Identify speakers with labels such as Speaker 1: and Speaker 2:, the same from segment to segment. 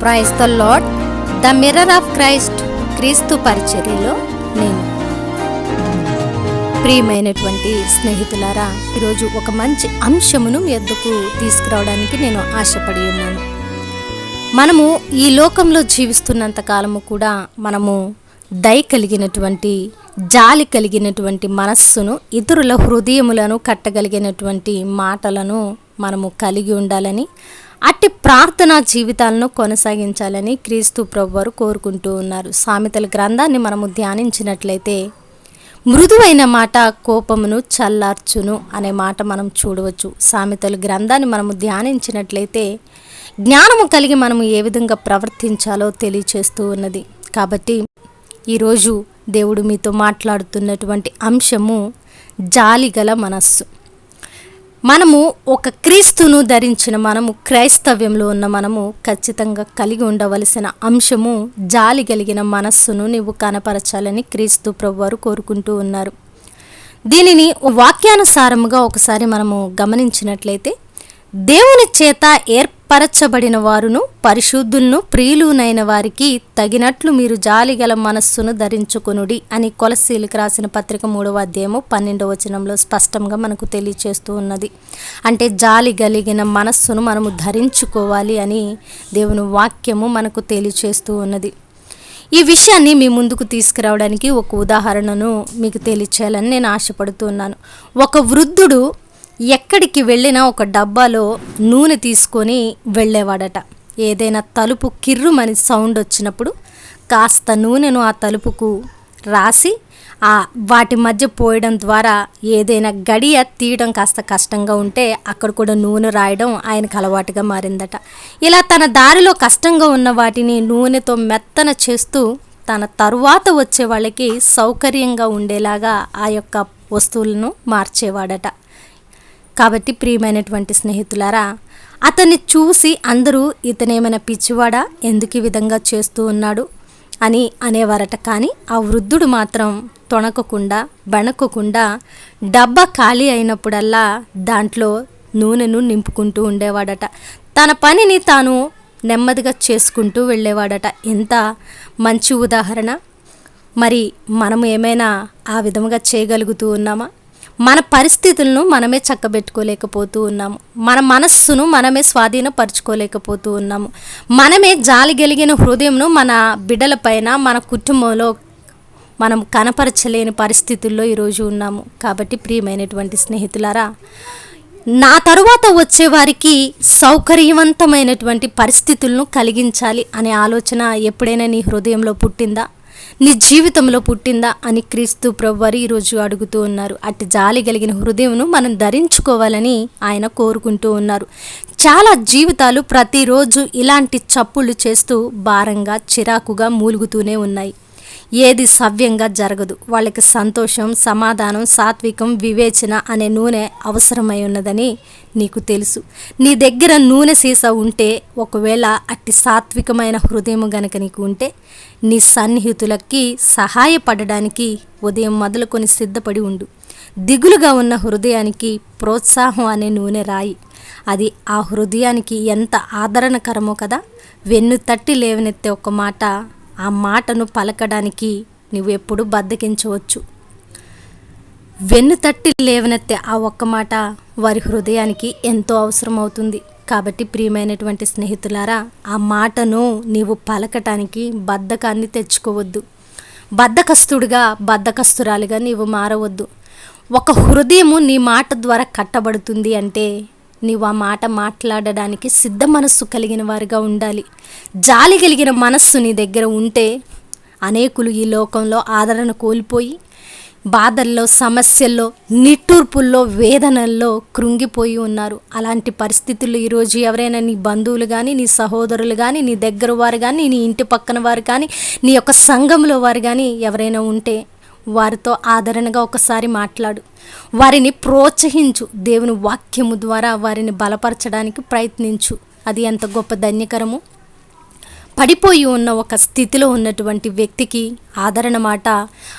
Speaker 1: Praise the Lord the mirror of Christ క్రీస్తు పరిచర్యలో నేను. ప్రియమైనటువంటి స్నేహితులారా ఈరోజు ఒక మంచి అంశమును మీ ఎద్దుకు తీసుకురావడానికి నేను ఆశపడి ఉన్నాను. మనము ఈ లోకంలో జీవిస్తున్నంత కాలము కూడా మనము దయ కలిగినటువంటి జాలి కలిగినటువంటి మనస్సును ఇతరుల హృదయములను కట్టగలిగినటువంటి మాటలను మనము కలిగి ఉండాలని అట్టి ప్రార్థనా జీవితాలను కొనసాగించాలని క్రీస్తు ప్రభువారు కోరుకుంటూ ఉన్నారు. సామెతల గ్రంథాన్ని మనము ధ్యానించినట్లయితే మృదువైన మాట కోపమును చల్లార్చును అనే మాట మనం చూడవచ్చు. సామెతల గ్రంథాన్ని మనము ధ్యానించినట్లయితే జ్ఞానము కలిగి మనము ఏ విధంగా ప్రవర్తించాలో తెలియచేస్తూ ఉన్నది. కాబట్టి ఈరోజు దేవుడు మీతో మాట్లాడుతున్నటువంటి అంశము జాలిగల మనస్సు. మనము ఒక క్రీస్తును ధరించిన మనము క్రైస్తవ్యంలో ఉన్న మనము ఖచ్చితంగా కలిగి ఉండవలసిన అంశము జాలి కలిగిన మనస్సును నీవు కనపరచాలని క్రీస్తు ప్రభువారు కోరుకుంటూ ఉన్నారు. దీనిని వాక్యానుసారముగా ఒకసారి మనము గమనించినట్లయితే దేవుని చేత ఏర్పరచబడిన వారును పరిశుద్ధులను ప్రియులునైన వారికి తగినట్లు మీరు జాలిగల మనస్సును ధరించుకొనుడి అని కొలసీలకు రాసిన పత్రిక మూడవ అధ్యాయము పన్నెండవ వచనంలో స్పష్టంగా మనకు తెలియచేస్తూ ఉన్నది. అంటే జాలి కలిగిన మనస్సును మనము ధరించుకోవాలి అని దేవుని వాక్యము మనకు తెలియచేస్తూ ఉన్నది. ఈ విషయాన్ని మీ ముందుకు తీసుకురావడానికి ఒక ఉదాహరణను మీకు తెలియచేయాలని నేను ఆశపడుతున్నాను ఒక వృద్ధుడు ఎక్కడికి వెళ్ళినా ఒక డబ్బాలో నూనె తీసుకొని వెళ్ళేవాడట. ఏదైనా తలుపు కిర్రుమని సౌండ్ వచ్చినప్పుడు కాస్త నూనెను ఆ తలుపుకు రాసి ఆ వాటి మధ్య పోయడం ద్వారా ఏదైనా గడియ తీయడం కాస్త కష్టంగా ఉంటే అక్కడ కూడా నూనె రాయడం ఆయనకు అలవాటుగా మారిందట. ఇలా తన దారిలో కష్టంగా ఉన్న వాటిని నూనెతో మెత్తన చేస్తూ తన తరువాత వచ్చే వాళ్ళకి సౌకర్యంగా ఉండేలాగా ఆ యొక్క వస్తువులను మార్చేవాడట. కాబట్టి ప్రియమైనటువంటి స్నేహితులారా అతన్ని చూసి అందరూ ఇతనేమైనా పిచ్చివాడా ఎందుకు ఈ విధంగా చేస్తూ ఉన్నాడు అని అనేవారట. కానీ ఆ వృద్ధుడు మాత్రం తొణకకుండా బణకకుండా డబ్బా ఖాళీ అయినప్పుడల్లా దాంట్లో నూనెను నింపుకుంటూ ఉండేవాడట. తన పనిని తాను నెమ్మదిగా చేసుకుంటూ వెళ్ళేవాడట. ఎంత మంచి ఉదాహరణ. మరి మనము ఏమైనా ఆ విధముగా చేయగలుగుతూ ఉన్నామా? మన పరిస్థితులను మనమే చక్కబెట్టుకోలేకపోతూ ఉన్నాము. మన మనస్సును మనమే స్వాధీనపరచుకోలేకపోతూ ఉన్నాము. మనమే జాలి గలిగిన హృదయంను మన బిడ్డలపైన మన కుటుంబంలో మనం కనపరచలేని పరిస్థితుల్లో ఈరోజు ఉన్నాము. కాబట్టి ప్రియమైనటువంటి స్నేహితులారా నా తరువాత వచ్చేవారికి సౌకర్యవంతమైనటువంటి పరిస్థితులను కలిగించాలి అనే ఆలోచన ఎప్పుడైనా నీ హృదయంలో పుట్టిందా? నీ జీవితంలో పుట్టిందా అని క్రీస్తు ప్రభువారు ఈరోజు అడుగుతూ ఉన్నారు. అట్టి జాలి కలిగిన హృదయంను మనం ధరించుకోవాలని ఆయన కోరుకుంటూ ఉన్నారు. చాలా జీవితాలు ప్రతిరోజు ఇలాంటి చప్పుళ్ళు చేస్తూ భారంగా చిరాకుగా మూలుగుతూనే ఉన్నాయి. ఏది సవ్యంగా జరగదు. వాళ్ళకి సంతోషం సమాధానం సాత్వికం వివేచన అనే నూనె అవసరమై ఉన్నదని నీకు తెలుసు. నీ దగ్గర నూనె సీస ఉంటే ఒకవేళ అట్టి సాత్వికమైన హృదయం గనక నీకు ఉంటే నీ సన్నిహితులకి సహాయపడడానికి ఉదయం మొదలుకొని సిద్ధపడి ఉండు. దిగులుగా ఉన్న హృదయానికి ప్రోత్సాహం అనే నూనె రాయి. అది ఆ హృదయానికి ఎంత ఆదరణకరమో కదా వెన్ను తట్టి లేవనెత్తే ఒక మాట ఆ మాటను పలకడానికి నువ్వు ఎప్పుడు బద్దకించవచ్చు. వెన్ను తట్టి లేవనెత్తే ఆ ఒక్క మాట వారి హృదయానికి ఎంతో అవసరం అవుతుంది కాబట్టి ప్రియమైనటువంటి స్నేహితులారా ఆ మాటను నీవు పలకటానికి బద్ధకాన్ని తెచ్చుకోవద్దు. బద్ధకస్తుడిగా బద్ధకస్తురాలుగా నీవు మారవద్దు. ఒక హృదయము నీ మాట ద్వారా కట్టబడుతుంది అంటే నీవు ఆ మాట మాట్లాడడానికి సిద్ధ మనస్సు కలిగిన వారిగా ఉండాలి. జాలి కలిగిన మనస్సు నీ దగ్గర ఉంటే అనేకులు ఈ లోకంలో ఆదరణ కోల్పోయి బాధల్లో సమస్యల్లో నిట్టూర్పుల్లో వేదనల్లో కృంగిపోయి ఉన్నారు. అలాంటి పరిస్థితుల్లో ఈరోజు ఎవరైనా నీ బంధువులు కానీ నీ సహోదరులు కానీ నీ దగ్గర వారు కానీ నీ ఇంటి పక్కన వారు కానీ నీ యొక్క సంఘంలో వారు కానీ ఎవరైనా ఉంటే వారితో ఆదరణగా ఒకసారి మాట్లాడు. వారిని ప్రోత్సహించు. దేవుని వాక్యము ద్వారా వారిని బలపరచడానికి ప్రయత్నించు. అది ఎంత గొప్ప ధన్యకరము. పడిపోయి ఉన్న ఒక స్థితిలో ఉన్నటువంటి వ్యక్తికి ఆదరణ మాట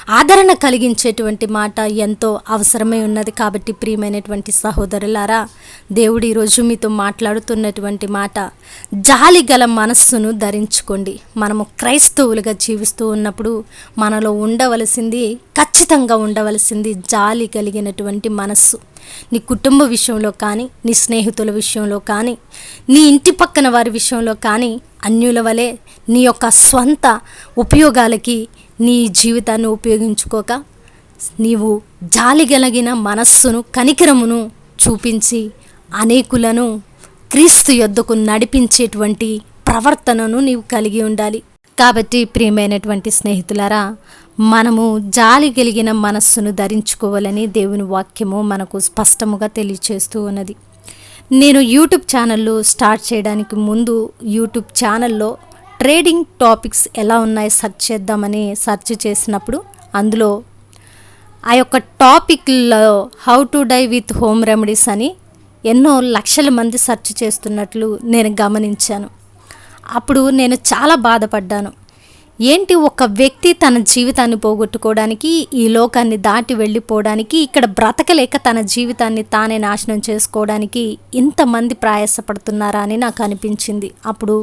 Speaker 1: ఆదరణ కలిగించేటువంటి మాట ఎంతో అవసరమై ఉన్నది కాబట్టి ప్రియమైనటువంటి సహోదరులారా దేవుడు ఈరోజు మీతో మాట్లాడుతున్నటువంటి మాట జాలి గల మనస్సును ధరించుకోండి. మనము క్రైస్తవులుగా జీవిస్తూ ఉన్నప్పుడు మనలో ఉండవలసింది ఖచ్చితంగా ఉండవలసింది జాలి కలిగినటువంటి మనస్సు. నీ కుటుంబ విషయంలో కానీ నీ స్నేహితుల విషయంలో కానీ నీ ఇంటి పక్కన వారి విషయంలో కానీ అన్యుల వలె నీ యొక్క స్వంత ఉపయోగాలకి నీ జీవితాన్ని ఉపయోగించుకోక నీవు జాలి కలిగిన మనస్సును కనికరమును చూపించి అనేకులను క్రీస్తు యొద్దకు నడిపించేటువంటి ప్రవర్తనను నీవు కలిగి ఉండాలి. కాబట్టి ప్రియమైనటువంటి స్నేహితులారా మనము జాలి కలిగిన మనస్సును ధరించుకోవాలని దేవుని వాక్యము మనకు స్పష్టముగా తెలియచేస్తూ ఉన్నది. నేను యూట్యూబ్ ఛానళ్ళు స్టార్ట్ చేయడానికి ముందు యూట్యూబ్ ఛానల్లో ట్రేడింగ్ టాపిక్స్ ఎలా ఉన్నాయి సెర్చ్ చేద్దామని సెర్చ్ చేసినప్పుడు అందులో ఆ యొక్క టాపిక్లో how to dye with home remedies అని ఎన్నో లక్షల మంది సెర్చ్ చేస్తున్నట్లు నేను గమనించాను. అప్పుడు నేను చాలా బాధపడ్డాను. ఏంటి ఒక వ్యక్తి తన జీవితాన్ని పోగొట్టుకోవడానికి ఈ లోకాన్ని దాటి వెళ్ళిపోవడానికి ఇక్కడ బ్రతకలేక తన జీవితాన్ని తానే నాశనం చేసుకోవడానికి ఇంతమంది ప్రయాసపడుతున్నారా అని నాకు అనిపించింది. అప్పుడు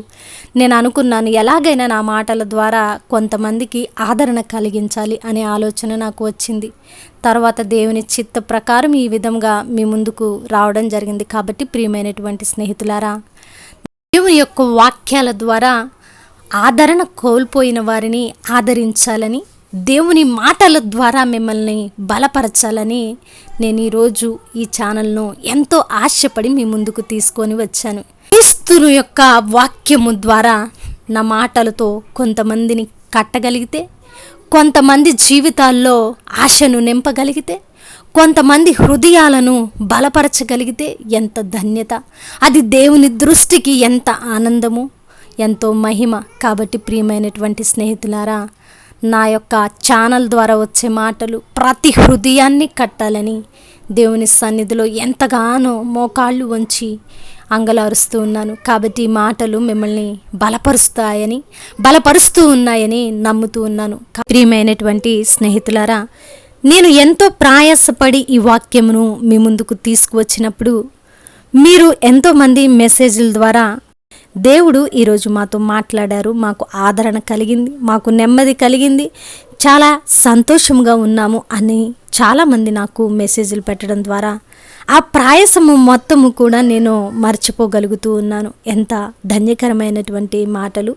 Speaker 1: నేను అనుకున్నాను ఎలాగైనా నా మాటల ద్వారా కొంతమందికి ఆదరణ కలిగించాలి అనే ఆలోచన నాకు వచ్చింది. తర్వాత దేవుని చిత్త ప్రకారం ఈ విధంగా మీ ముందుకు రావడం జరిగింది. కాబట్టి ప్రియమైనటువంటి స్నేహితులారా దేవుని యొక్క వాక్యాల ద్వారా ఆదరణ కోల్పోయిన వారిని ఆదరించాలని దేవుని మాటల ద్వారా మిమ్మల్ని బలపరచాలని నేను ఈరోజు ఈ ఛానల్ను ఎంతో ఆశపడి మీ ముందుకు తీసుకొని వచ్చాను. క్రీస్తును యొక్క వాక్యము ద్వారా నా మాటలతో కొంతమందిని కట్టగలిగితే కొంతమంది జీవితాల్లో ఆశను నింపగలిగితే కొంతమంది హృదయాలను బలపరచగలిగితే ఎంత ధన్యత. అది దేవుని దృష్టికి ఎంత ఆనందము. ఎంతో మహిమ కాబట్టి ప్రియమైనటువంటి స్నేహితులారా నా యొక్క ఛానల్ ద్వారా వచ్చే మాటలు ప్రతి హృదయాన్ని కట్టాలని దేవుని సన్నిధిలో ఎంతగానో మోకాళ్ళు వంచి అంగలారుస్తూ ఉన్నాను. కాబట్టి ఈ మాటలు మిమ్మల్ని బలపరుస్తాయని బలపరుస్తూ ఉన్నాయని నమ్ముతూ ఉన్నాను. ప్రియమైనటువంటి స్నేహితులారా నేను ఎంతో ప్రయాసపడి ఈ వాక్యమును మీ ముందుకు తీసుకువచ్చినప్పుడు మీరు ఎంతోమంది మెసేజ్ల ద్వారా దేవుడు ఈరోజు మాతో మాట్లాడారు. మాకు ఆదరణ కలిగింది మాకు నెమ్మది కలిగింది. చాలా సంతోషంగా ఉన్నాము అని చాలామంది నాకు మెసేజ్లు పెట్టడం ద్వారా ఆ ప్రాయసము మొత్తము కూడా నేను మర్చిపోగలుగుతూ ఉన్నాను. ఎంత ధన్యకరమైనటువంటి మాటలు.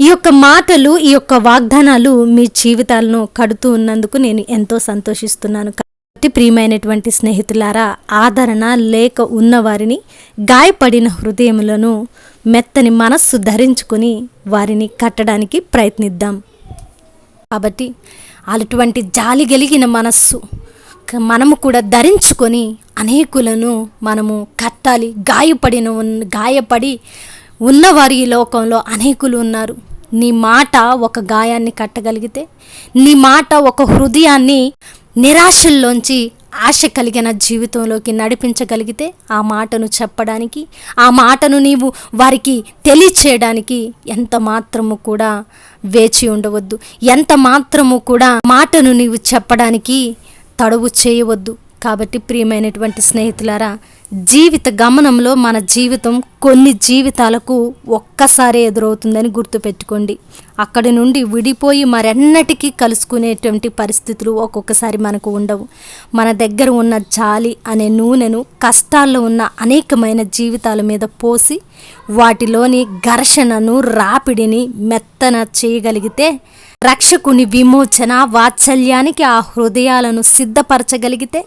Speaker 1: ఈ యొక్క మాటలు ఈ యొక్క వాగ్దానాలు మీ జీవితాలను కడుతూ ఉన్నందుకు నేను ఎంతో సంతోషిస్తున్నాను. కాబట్టి ప్రియమైనటువంటి స్నేహితులారా ఆదరణ లేక ఉన్నవారిని గాయపడిన హృదయములను మెత్తని మనస్సు ధరించుకొని వారిని కట్టడానికి ప్రయత్నిద్దాం. కాబట్టి అటువంటి జాలి కలిగిన మనస్సు మనము కూడా ధరించుకొని అనేకులను మనము కట్టాలి. గాయపడిన గాయపడి ఉన్నవారు ఈ లోకంలో అనేకులు ఉన్నారు. నీ మాట ఒక గాయాన్ని కట్టగలిగితే నీ మాట ఒక హృదయాన్ని నిరాశల్లోంచి ఆశ కలిగిన జీవితంలోకి నడిపించగలిగితే ఆ మాటను చెప్పడానికి ఆ మాటను నీవు వారికి తెలియచేయడానికి ఎంత మాత్రము కూడా వేచి ఉండవద్దు. ఎంత మాత్రము కూడా మాటను నీవు చెప్పడానికి తడవు చేయవద్దు. కాబట్టి ప్రియమైనటువంటి స్నేహితులారా జీవిత గమనంలో మన జీవితం కొన్ని జీవితాలకు ఒక్కసారి ఎదురవుతుందని గుర్తుపెట్టుకోండి. అక్కడి నుండి విడిపోయి మరెన్నటికీ కలుసుకునేటువంటి పరిస్థితులు ఒక్కొక్కసారి మనకు ఉండవు. మన దగ్గర ఉన్న జాలి అనే నూనెను కష్టాల్లో ఉన్న అనేకమైన జీవితాల మీద పోసి వాటిలోని ఘర్షణను రాపిడిని మెత్తన చేయగలిగితే రక్షకుని విమోచన వాత్సల్యానికి ఆ హృదయాలను సిద్ధపరచగలిగితే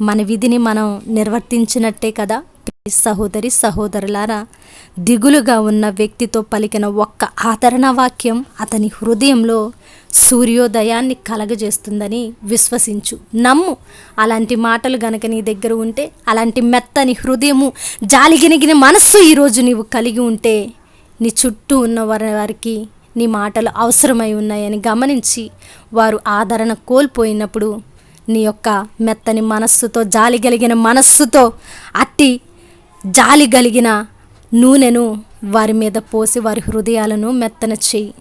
Speaker 1: మన విధిని మనం నిర్వర్తించినట్టే కదా? సహోదరి సహోదరులారా దిగులుగా ఉన్న వ్యక్తితో పలికిన ఒక్క ఆదరణ వాక్యం అతని హృదయంలో సూర్యోదయాన్ని కలగజేస్తుందని విశ్వసించు. నమ్ము అలాంటి మాటలు గనక నీ దగ్గర ఉంటే అలాంటి మెత్తని హృదయము జాలిగినిగిన మనస్సు ఈరోజు నీవు కలిగి ఉంటే నీ చుట్టూ ఉన్న వారి వారికి నీ మాటలు అవసరమై ఉన్నాయని గమనించి వారు ఆదరణ కోల్పోయినప్పుడు నీ యొక్క మెత్తని మనస్సుతో జాలి కలిగిన మనస్సుతో అట్టి జాలి కలిగిన నూనెను వారి మీద పోసి వారి హృదయాలను మెత్తన చెయ్యి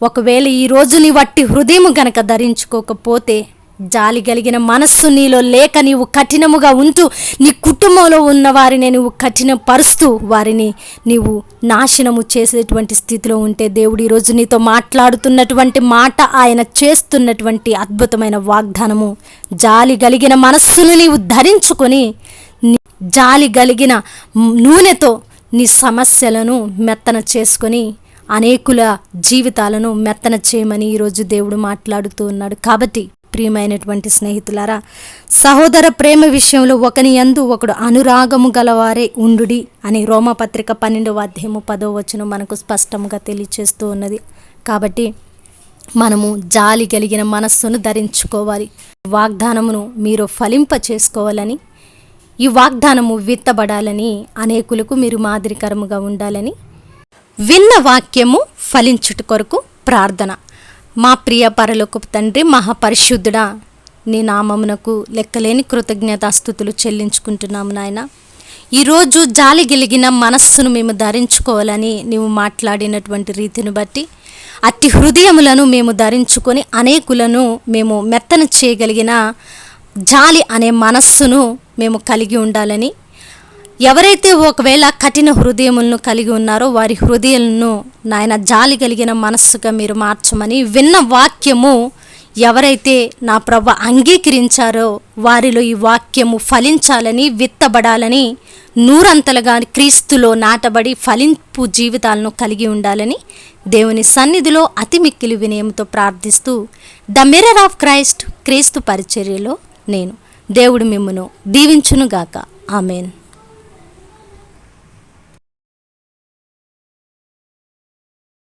Speaker 1: ఒకవేళ ఈ నీ వట్టి హృదయం గనక ధరించుకోకపోతే జాలి కలిగిన మనస్సు నీలో లేక నీవు కఠినముగా ఉంటూ నీ కుటుంబంలో ఉన్న వారిని నువ్వు కఠినపరుస్తూ వారిని నీవు నాశనము చేసేటువంటి స్థితిలో ఉంటే దేవుడు ఈరోజు నీతో మాట్లాడుతున్నటువంటి మాట ఆయన చేస్తున్నటువంటి అద్భుతమైన వాగ్దానము. జాలి కలిగిన మనస్సును నీవు ధరించుకొని జాలి కలిగిన నూనెతో నీ సమస్యలను మెత్తన చేసుకొని అనేకుల జీవితాలను మెత్తన చేయమని ఈరోజు దేవుడు మాట్లాడుతూ ఉన్నాడు. కాబట్టి ప్రియమైనటువంటి స్నేహితులారా సహోదర ప్రేమ విషయంలో ఒకని యందు ఒకడు అనురాగము గలవారే ఉండుడి అని రోమపత్రిక పన్నెండవ అధ్యాయము పదో వచనం మనకు స్పష్టంగా తెలియచేస్తూ ఉన్నది. కాబట్టి మనము జాలి కలిగిన మనస్సును ధరించుకోవాలి. వాగ్దానమును మీరు ఫలింప చేసుకోవాలని ఈ వాగ్దానము విత్తబడాలని అనేకులకు మీరు మాదిరికరముగా ఉండాలని విన్న వాక్యము ఫలించుట కొరకు ప్రార్థన. మా ప్రియ పరలోకపు తండ్రి మహాపరిశుద్ధుడా నీ నామమునకు లెక్కలేని కృతజ్ఞతాస్థుతులు చెల్లించుకుంటున్నాము నాయన. ఈరోజు జాలి గెలిగిన మనస్సును మేము ధరించుకోవాలని నీవు మాట్లాడినటువంటి రీతిని బట్టి అట్టి హృదయములను మేము ధరించుకొని అనేకులను మేము మెత్తన చేయగలిగిన జాలి అనే మనస్సును మేము కలిగి ఉండాలని ఎవరైతే ఒకవేళ కఠిన హృదయములను కలిగి ఉన్నారో వారి హృదయాలను నాయన జాలి కలిగిన మనస్సుగా మీరు మార్చమని విన్న వాక్యము ఎవరైతే నా ప్రభ అంగీకరించారో వారిలో ఈ వాక్యము ఫలించాలని విత్తబడాలని నూరంతలుగా క్రీస్తులో నాటబడి ఫలింపు జీవితాలను కలిగి ఉండాలని దేవుని సన్నిధిలో అతి మిక్కిలి వినయంతో ప్రార్థిస్తూ ద మిర్రర్ ఆఫ్ క్రైస్ట్ క్రీస్తు పరిచర్యలో నేను. దేవుడు మిమ్మను దీవించునుగాక. ఆమెన్.